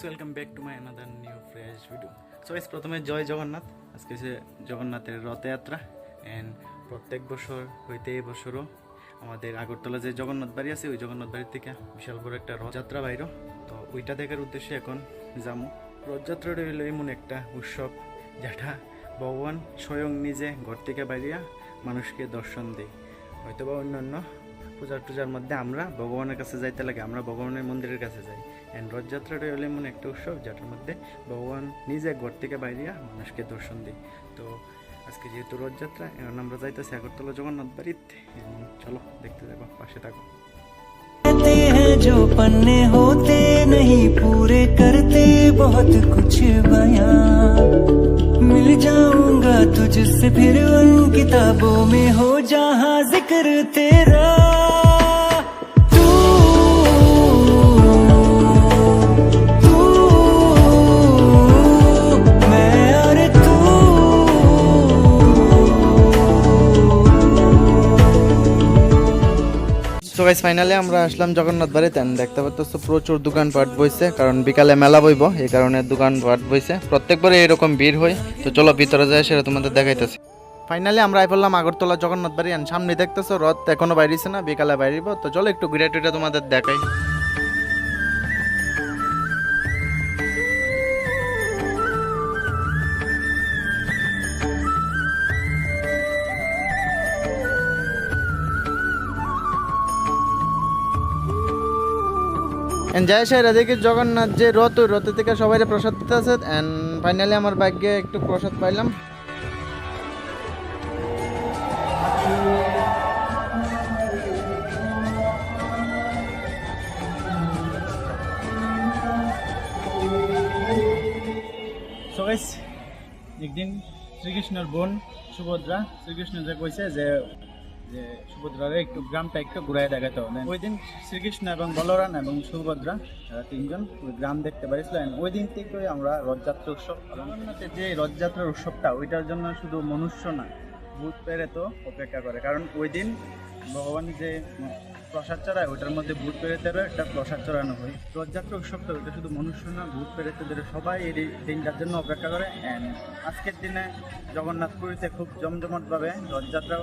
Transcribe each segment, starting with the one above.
Guys welcome back to my another new fresh video so guys প্রথমে জয় জগন্নাথ। আজকে হচ্ছে জগন্নাথের রথযাত্রা। অ্যান্ড প্রত্যেক বছর হইতে এই বছরও আমাদের আগরতলা যে জগন্নাথ বাড়ি আছে, ওই জগন্নাথ বাড়ির থেকে বিশাল বড় একটা রথযাত্রা বাইর। তো ওইটা দেখার উদ্দেশ্যে এখন যামু। রথযাত্রাটা হইল এমন একটা উৎসব, যেটা ভগবান স্বয়ং নিজে ঘর থেকে বাইরিয়া মানুষকে দর্শন দেয়। হয়তো বা অন্যান্য পূজার টুজার মধ্যে আমরা ভগবানের কাছে যাইতে লাগে আমরা ভগবানের মন্দিরের কাছে যাই অ্যান্ড রথযাত্রাটা হলো এমন একটা উৎসব যেটার মধ্যে ভগবান নিজে ঘর থেকে বাইরিয়া মানুষকে দর্শন দিই তো আজকে যেহেতু রথযাত্রা এখন আমরা যাইতেছি আগরতলা জগন্নাথ বাড়িতে And চলো দেখতে যাবো পাশে থাকো कहते हैं जो पन्ने होते नहीं पूरे करते बहुत कुछ बयां मिल जाऊंगा तुझसे फिर उन किताबों में हो जहां जिक्र तेरा গাইস ফাইনালি আমরা আসলাম জগন্নাথ বাড়িতে দেখতে পাচ্ছ প্রচুর দোকানপাট বইছে, কারণ বিকালে মেলা বইব, এই কারণে দোকানপাট বইছে। প্রত্যেকবারে এরকম ভিড় হয়, তো চলো ভিতরে যায় সেটা তোমাদের দেখাইতেছি। ফাইনালি আমরা আই পড়লাম আগরতলা জগন্নাথ বাড়ি সামনে দেখতেছো, রথ এখনও বাইরেছে না, বিকালে বাইরিব, তো চলো একটু ঘুরে টুরে তোমাদের দেখাই। এন্ড জয় সাহেব এদিকে জগন্নাথ যে রথ ওই রথের থেকে সবাই প্রসাদ দিতে আছে এন্ড ফাইনালি আমার ভাগ্যে একটু প্রসাদ পাইলাম একদিন শ্রীকৃষ্ণের বোন সুভদ্রা শ্রীকৃষ্ণ যে কইছে যে যে সুভদ্রারে একটু গ্রামটা একটু ঘুরাই দেখাতে হবে। ওই দিন শ্রীকৃষ্ণ এবং বলরাম এবং সুভদ্রা তারা তিনজন গ্রাম দেখতে পারিছিল and ওই দিন থেকে আমরা রথযাত্রা উৎসব পালন যে রথযাত্রার উৎসবটা, ওইটার জন্য শুধু মনুষ্য না, ভূত পেরে তো অপেক্ষা করে। কারণ ওই দিন ভগবান যে প্রসাদ চড়ায় ওইটার মধ্যে ভূত পেরেতেরও একটা প্রসাদ চড়ানো হয়। রথযাত্রা উৎসবটা, ওইটা শুধু মনুষ্য না, ভূত পেরেতেদের সবাই এই দিনটার জন্য অপেক্ষা করে। অ্যান্ড আজকের দিনে জগন্নাথপুরীতে খুব জমজমটভাবে রথযাত্রা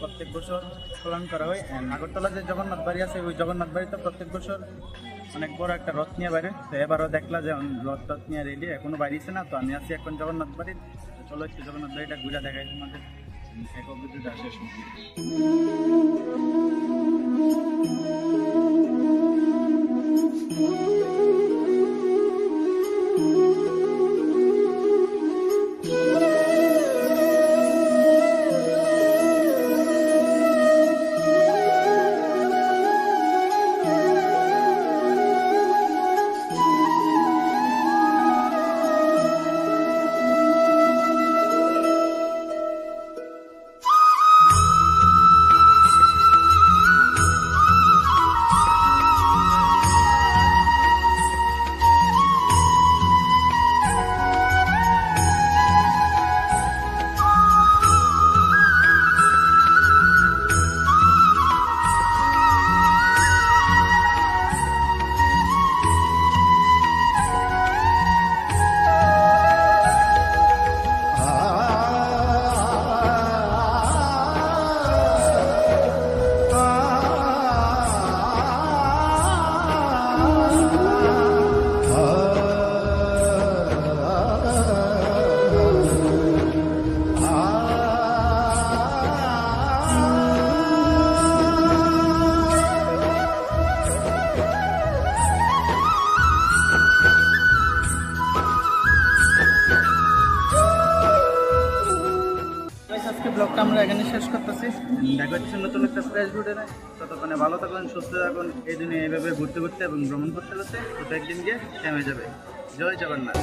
প্রত্যেক বছর পালন করা হয়। আগরতলা যে জগন্নাথ বাড়ি আছে, ওই জগন্নাথ বাড়িতে প্রত্যেক বছর অনেক বড় একটা রথ নিয়ে বাইরে। তো এবারও দেখলা যে রথ রথ নিয়ে রেডি এখনও বাড়িছে না, তো আমি আছি এখন জগন্নাথ বাড়ির। চলো একটু জগন্নাথ বাড়িটা ঘুরে দেখাই তোমাদের। আমরা এখানে শেষ করতেছি। দেখা হচ্ছে নতুন একটা ফ্রেশ ঘুরে নেয় ততক্ষণে ভালো থাকুন সুস্থ থাকুন। এই দিনে এইভাবে ঘুরতে ঘুরতে এবং ভ্রমণ করতে করতে একদিন গিয়ে থেমে যাবে। জয় জগন্নাথ।